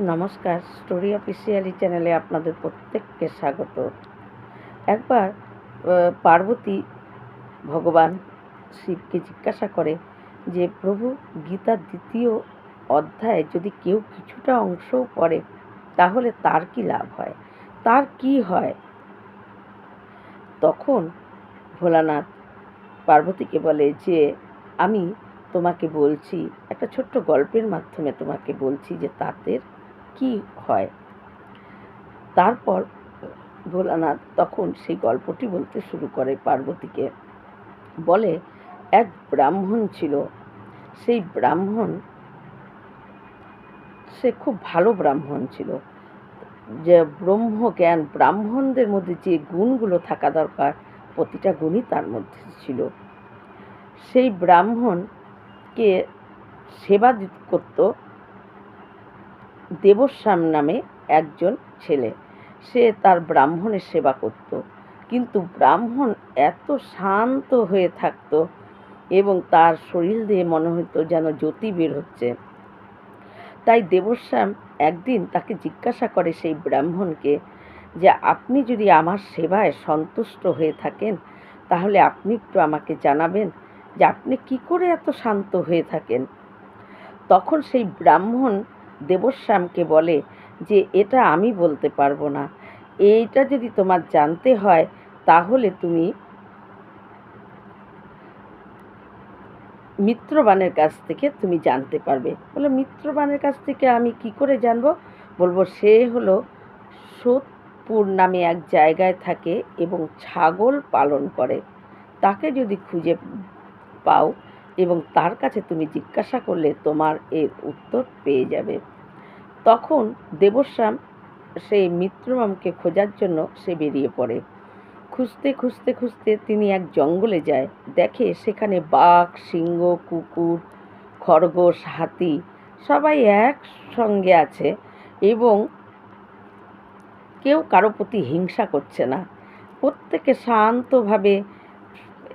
নমস্কার, story officially চ্যানেলে আপনাদের প্রত্যেককে স্বাগত। একবার পার্বতী ভগবান শিবকে জিজ্ঞাসা করে যে, প্রভু গীতার দ্বিতীয় অধ্যায়ে যদি কেউ কিছুটা অংশও পড়ে, তাহলে তার কি লাভ হয়? তার কি হয়? তখন ভোলানাথ পার্বতীকে বলে যে, আমি তোমাকে বলছি, একটা ছোট্ট গল্পের মাধ্যমে তোমাকে বলছি যে, তাদের কি হয়? তারপর ভোলানাথ তখন সেই গল্পটি বলতে শুরু করে পার্বতীকে। বলে, এক ব্রাহ্মণ ছিল। সেই ব্রাহ্মণ, সে খুব ভালো ব্রাহ্মণ ছিল। যে ব্রহ্ম জ্ঞান ব্রাহ্মণদের মধ্যে যে গুণগুলো থাকা দরকার, প্রতিটা গুণই তার মধ্যে ছিল। সেই ব্রাহ্মণকে সেবা করত দেবশ্যাম নামে একজন ছেলে। সে তার ব্রাহ্মণের সেবা করত। কিন্তু ব্রাহ্মণ এত শান্ত হয়ে থাকতো এবং তার শরীর দিয়ে মনে হতো যেন জ্যোতি বের হচ্ছে। তাই দেবশ্যাম একদিন তাকে জিজ্ঞাসা করে সেই ব্রাহ্মণকে যে, আপনি যদি আমার সেবায় সন্তুষ্ট হয়ে থাকেন, তাহলে আপনি একটু আমাকে জানাবেন যে, আপনি কি করে এত শান্ত হয়ে থাকেন? তখন সেই ব্রাহ্মণ দেবশ্যামকে বলে যে, এটা আমি বলতে পারব না। এইটা যদি তোমার জানতে হয়, তাহলে তুমি মিত্রবানের কাছ থেকে তুমি জানতে পারবে। বলে, মিত্রবানের কাছ থেকে আমি কি করে জানব? বলব, সে হলো সোদপুর নামে এক জায়গায় থাকে এবং ছাগল পালন করে। তাকে যদি খুঁজে পাও এবং তার কাছে তুমি জিজ্ঞাসা করলে তোমার এর উত্তর পেয়ে যাবে। তখন দেবশ্যাম সেই মিত্রমামকে খোঁজার জন্য সে বেরিয়ে পড়ে। খুঁজতে খুঁজতে খুঁজতে তিনি এক জঙ্গলে যায়। দেখে সেখানে বাঘ, সিংহ, কুকুর, খরগোশ, হাতি সবাই একসঙ্গে আছে এবং কেউ কারও প্রতি হিংসা করছে না। প্রত্যেকে শান্তভাবে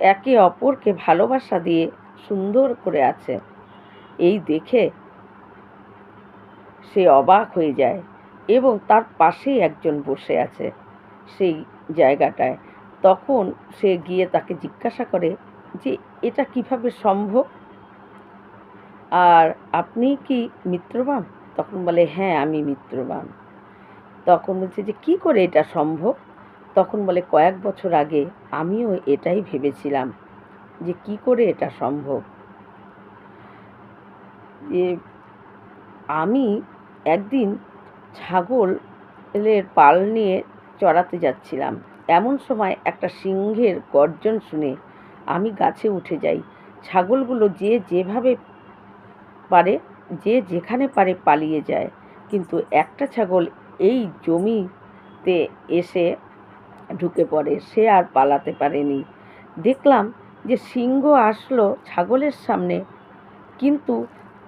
একে অপরকে ভালোবাসা দিয়ে সুন্দর করে আছে। এই দেখে সে অবাক হয়ে যায় এবং তার পাশেই একজন বসে আছে সেই জায়গাটায়। তখন সে গিয়ে তাকে জিজ্ঞাসা করে যে, এটা কীভাবে সম্ভব? আর আপনি কি মিত্রবান? তখন বলে হ্যাঁ আমি মিত্রবান। তখন বলছে যে, কি করে এটা সম্ভব? তখন বলে, কয়েক বছর আগে আমিও এটাই ভেবেছিলাম। যে কি করে এটা সম্ভব? যে আমি একদিন ছাগলের পাল নিয়ে চড়াতে যাচ্ছিলাম। এমন সময় একটা সিংহের গর্জন শুনে আমি গাছে উঠে যাই। ছাগলগুলো যে যেভাবে পারে, যে যেখানে পারে পালিয়ে যায়। কিন্তু একটা ছাগল এই জমিতে এসে ঢুকে পড়ে। সে আর পালাতে পারেনি। দেখলাম যে সিংহ আসলো ছাগলের সামনে, কিন্তু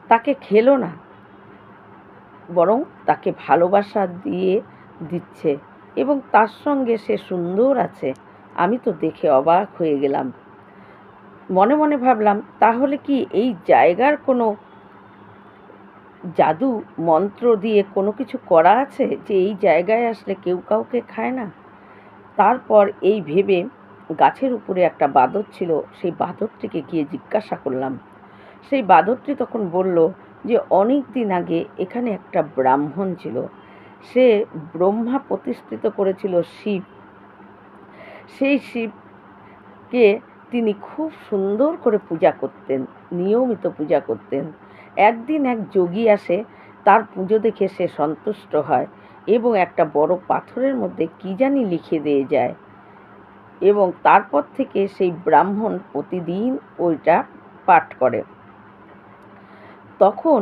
তাকে খেলো না। বরং তাকে ভালোবাসা দিয়ে দিচ্ছে এবং তার সঙ্গে সে সুন্দর আছে। আমি তো দেখে অবাক হয়ে গেলাম। মনে মনে ভাবলাম, তাহলে কি এই জায়গার কোনো জাদু মন্ত্র দিয়ে কোনো কিছু করা আছে যে এই জায়গায় আসলে কেউ কাউকে খায় না? তারপর এই ভেবে গাছের উপরে একটা বাদর ছিল, সেই বাদরটিকে গিয়ে জিজ্ঞাসা করলাম। সেই বাদরটি তখন বলল যে অনেক দিন আগে এখানে একটা ব্রাহ্মণ ছিল। সে ব্রহ্মা প্রতিষ্ঠিত করেছিল শিব। সেই শিবকে তিনি খুব সুন্দর করে পূজা করতেন, নিয়মিত পূজা করতেন। একদিন এক যোগী আসে, তার পুজো দেখে সে সন্তুষ্ট হয় এবং একটা বড় পাথরের মধ্যে কি জানি লিখে দিয়ে যায়। এবং তারপর থেকে সেই ব্রাহ্মণ প্রতিদিন ওইটা পাঠ করে। তখন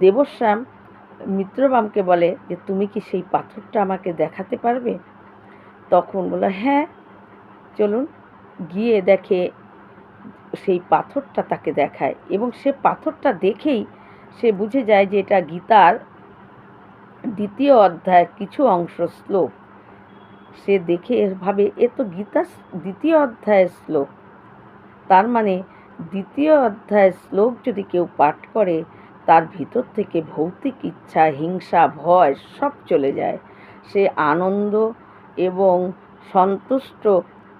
দেবশ্যাম মিত্রবামকে বলে যে, তুমি কি সেই পাথরটা আমাকে দেখাতে পারবে? তখন বলে হ্যাঁ চলুন গিয়ে দেখে সেই পাথরটা তাকে দেখায়। এবং সে পাথরটা দেখেই সে বুঝে যায় যে, এটা গীতার দ্বিতীয় অধ্যায়ের কিছু অংশ শ্লোক। সে দেখে ভাবে, এ তো গীতা দ্বিতীয় অধ্যায়ের শ্লোক। তার মানে দ্বিতীয় অধ্যায়ের শ্লোক যদি কেউ পাঠ করে, তার ভিতর থেকে ভৌতিক ইচ্ছা, হিংসা, ভয় সব চলে যায়। সে আনন্দ এবং সন্তুষ্ট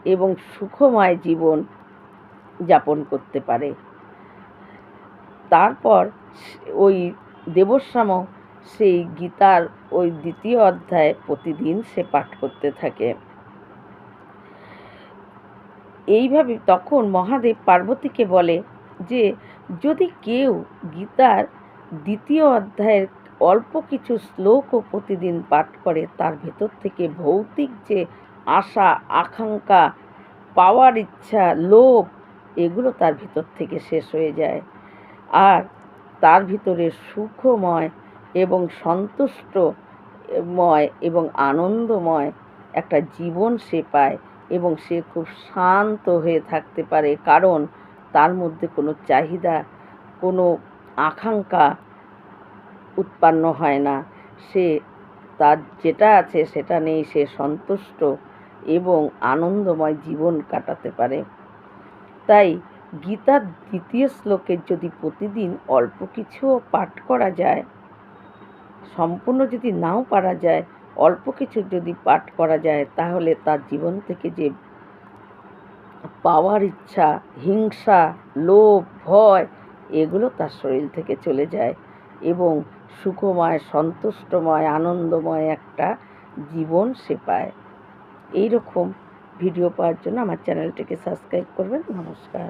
এবং সুখময় জীবন যাপন করতে পারে। তারপর ওই দেবশ্যামও সেই গীতার ওই দ্বিতীয় অধ্যায় প্রতিদিন সে পাঠ করতে থাকে। এইভাবে তখন মহাদেব পার্বতীকে বলে যে, যদি কেউ গীতার দ্বিতীয় অধ্যায়ের অল্প কিছু শ্লোকও প্রতিদিন পাঠ করে, তার ভেতর থেকে ভৌতিক যে আশা, আকাঙ্ক্ষা, পাওয়ার ইচ্ছা, লোভ, এগুলো তার ভিতর থেকে শেষ হয়ে যায়। আর তার ভিতরে সুখময় এবং সন্তুষ্টময় এবং আনন্দময় একটা জীবন সে পায় এবং সে খুব শান্ত হয়ে থাকতে পারে। কারণ তার মধ্যে কোনো চাহিদা, কোনো আকাঙ্ক্ষা উৎপন্ন হয় না। সে তার যেটা আছে সেটা নেই সে সন্তুষ্ট এবং আনন্দময় জীবন কাটাতে পারে। তাই গীতার দ্বিতীয় শ্লোকের যদি প্রতিদিন অল্প কিছুও পাঠ করা যায় সম্পূর্ণ যদি নাও পারা যায়, অল্প কিছু যদি পাঠ করা যায়, তাহলে তার জীবন থেকে যে পাওয়ার ইচ্ছা, হিংসা, লোভ, ভয়, এগুলো তার শরীর থেকে চলে যায় এবং সুখময়, সন্তুষ্টময়, আনন্দময় একটা জীবন সে পায়। এইরকম ভিডিও পাওয়ার জন্য আমার চ্যানেলটিকে সাবস্ক্রাইব করবেন। নমস্কার।